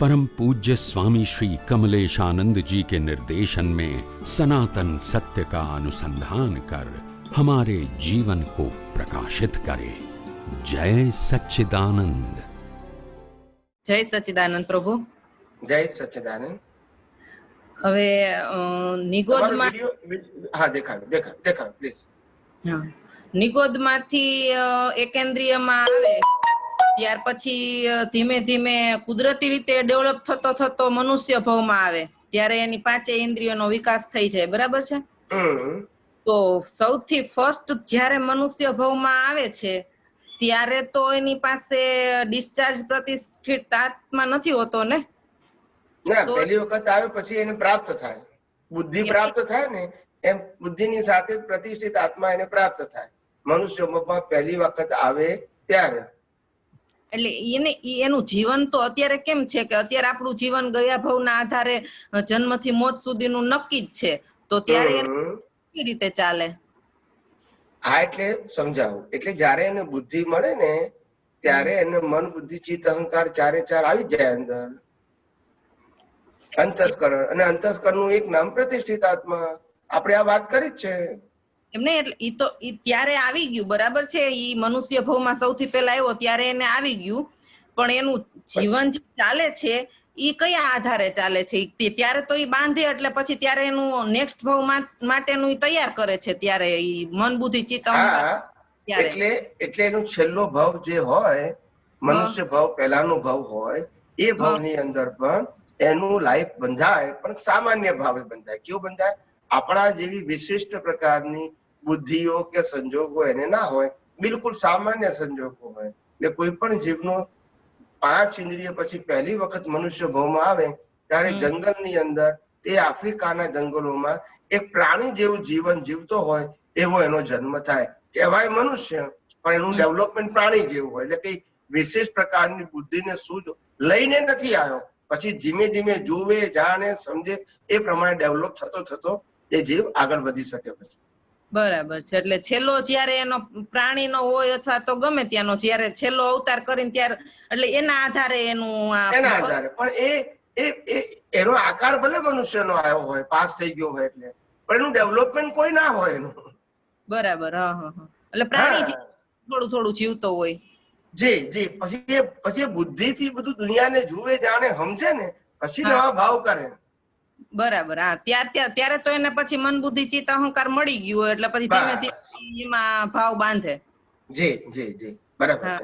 परम पूज्य स्वामी श्री कमलेशानंद जी के निर्देशन में सनातन सत्य का अनुसंधान कर हमारे जीवन को प्रकाशित करे जय सच्चिदानंद જય સચિદાનંદ પ્રભુ જય સચ્ચિદાનંદ હવે અ, તમારો નિગોદમાં વિડિયો વિડ- હા દેખાડો દેખાડો દેખાડો પ્લીઝ હા. નિગોદમાંથી અ, એકેન્દ્રિયમાં આવે ત્યાર પછી ધીમે ધીમે કુદરતી રીતે ડેવલપ થતો થતો મનુષ્ય ભવમાં આવે. ત્યારે એની પાંચે ઇન્દ્રિયોનો વિકાસ થઈ જાય. બરાબર છે? તો સૌથી ફર્સ્ટ જ્યારે મનુષ્ય ભાવમાં આવે છે ત્યારે તો એની પાસે ડિસ્ચાર્જ પ્રતિષ્ઠિત આત્મા નથી હોતો ને? ના પહેલી વખત આવે પછી એને પ્રાપ્ત થાય. બુદ્ધિ પ્રાપ્ત થાય ને એમ બુદ્ધિની સાથે પ્રતિષ્ઠિત આત્મા એને પ્રાપ્ત થાય. મનુષ્યમાં પહેલી વખત આવે ત્યારે. એટલે એને એનું જીવન તો અત્યારે કેમ છે કે અત્યારે આપણું જીવન ગયા ભાવના આધારે જન્મથી મોત સુધીનું નક્કી જ છે. તો ત્યારે કેવી રીતે ચાલે? હા એટલે સમજાવું. એટલે જયારે એને બુદ્ધિ મળે ને ત્યારે એને મન બુદ્ધિ ચિત્ત અહંકાર ચારે ચાર આવી જાય અંદર. અંતસ્કરણ. અને અંતસ્કરણનું એક નામ પ્રતિષ્ઠિત આત્મા. આપણે આ વાત કરી જ છે. એમને એટલે ઈ તો ઈ ત્યારે આવી ગયું બરાબર છે? ઈ મનુષ્ય ભવમાં સૌથી પહેલા આવ્યો ત્યારે એને આવી ગયું. પણ એનું જીવન જે ચાલે છે ઈ કયા આધારે ચાલે છે? તે- ત્યારે તો ઈ બાંધે એટલે પછી ત્યારે એનું નેક્સ્ટ ભવ માટેનું તૈયાર કરે છે ત્યારે ઈ મન બુદ્ધિ ચિત્ત અહંકાર હા ત્યારે. એટલે એટલે એનો છેલ્લો ભવ જે હોય મનુષ્ય ભવ પહેલાનો ભવ હોય એ ભાવની અંદર પણ એનું લાઈફ બંધાય પણ સામાન્ય ભાવે બંધાય. કેવું બંધાય? આપણા જેવી વિશિષ્ટ પ્રકારની બુદ્ધિઓ કે સંજોગો એને ના હોય બિલકુલ સામાન્ય સંજોગો હોય. એટલે કોઈ પણ જીવનો પાંચ ઇન્દ્રિય પછી પહેલી વખત મનુષ્ય ભાવમાં આવે ત્યારે જંગલની અંદર તે આફ્રિકાના જંગલોમાં એક પ્રાણી જેવું જીવન જીવતો હોય એવો એનો જન્મ થાય. કહેવાય મનુષ્ય પણ એનું ડેવલપમેન્ટ પ્રાણી જેવું હોય. એટલે કઈ વિશેષ પ્રકારની બુદ્ધિને સૂઝ લઈને નથી આવ્યો. પછી ધીમે ધીમે જુએ જાણે સમજે એ પ્રમાણે ડેવલપ થતો થતો એ જીવ આગળ વધી શકે પછી. બરાબર છે. એટલે છેલ્લો જ્યારે એનો પ્રાણીનો હોય અથવા તો ગમે ત્યાંનો જ્યારે છેલ્લો અવતાર કરીને ત્યારે એટલે એના આધારે એનું એના આધારે. પણ એ એ એનો આકાર ભલે મનુષ્યનો આવ્યો હોય પાસ થઈ ગયો હોય એટલે. પણ એનું ડેવલપમેન્ટ કોઈ ના હોય એનું. બરાબર હા હા એટલે પ્રાણી થોડું થોડું જીવતો હોય. જી જી. પછી એ પછી બુદ્ધિ થી બધું દુનિયાને જુએ જાણે સમજે ને પછી. નવા ભાવ કરે. બરાબર હા ત્યાર ત્યાર ત્યારે તો એને પછી મન બુદ્ધિ ચિત્ત અહંકાર મળી ગયું એટલે પછી ધીમે ધીમે એમાં ભાવ બાંધે. જી જી જી બરાબર હા.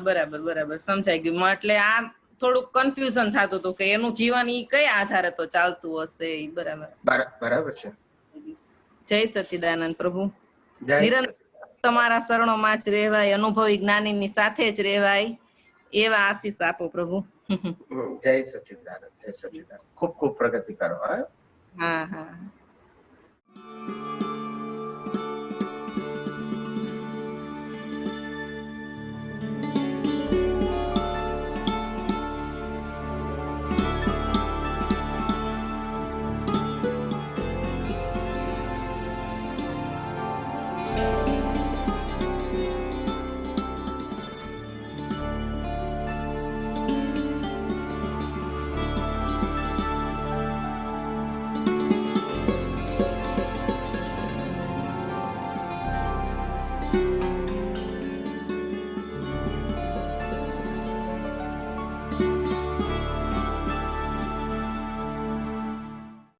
બરાબર બરાબર સમજાઈ ગયું. એટલે આ થોડુંક કન્ફ્યુઝન થતું હતું કે એનું જીવન ઈ કયા આધારે તો ચાલતું હશે ઈ બરાબર. બરાબર છે. જય સચિદાનંદ પ્રભુ. નિરંતર તમારા શરણોમાં જ રહેવાય અનુભવી જ્ઞાનીની સાથે જ રહેવાય એવા આશીષ આપો પ્રભુ. જય સચિદાનંદ જય સચિદાનંદ ખૂબ ખૂબ પ્રગતિ કરો હા હા હા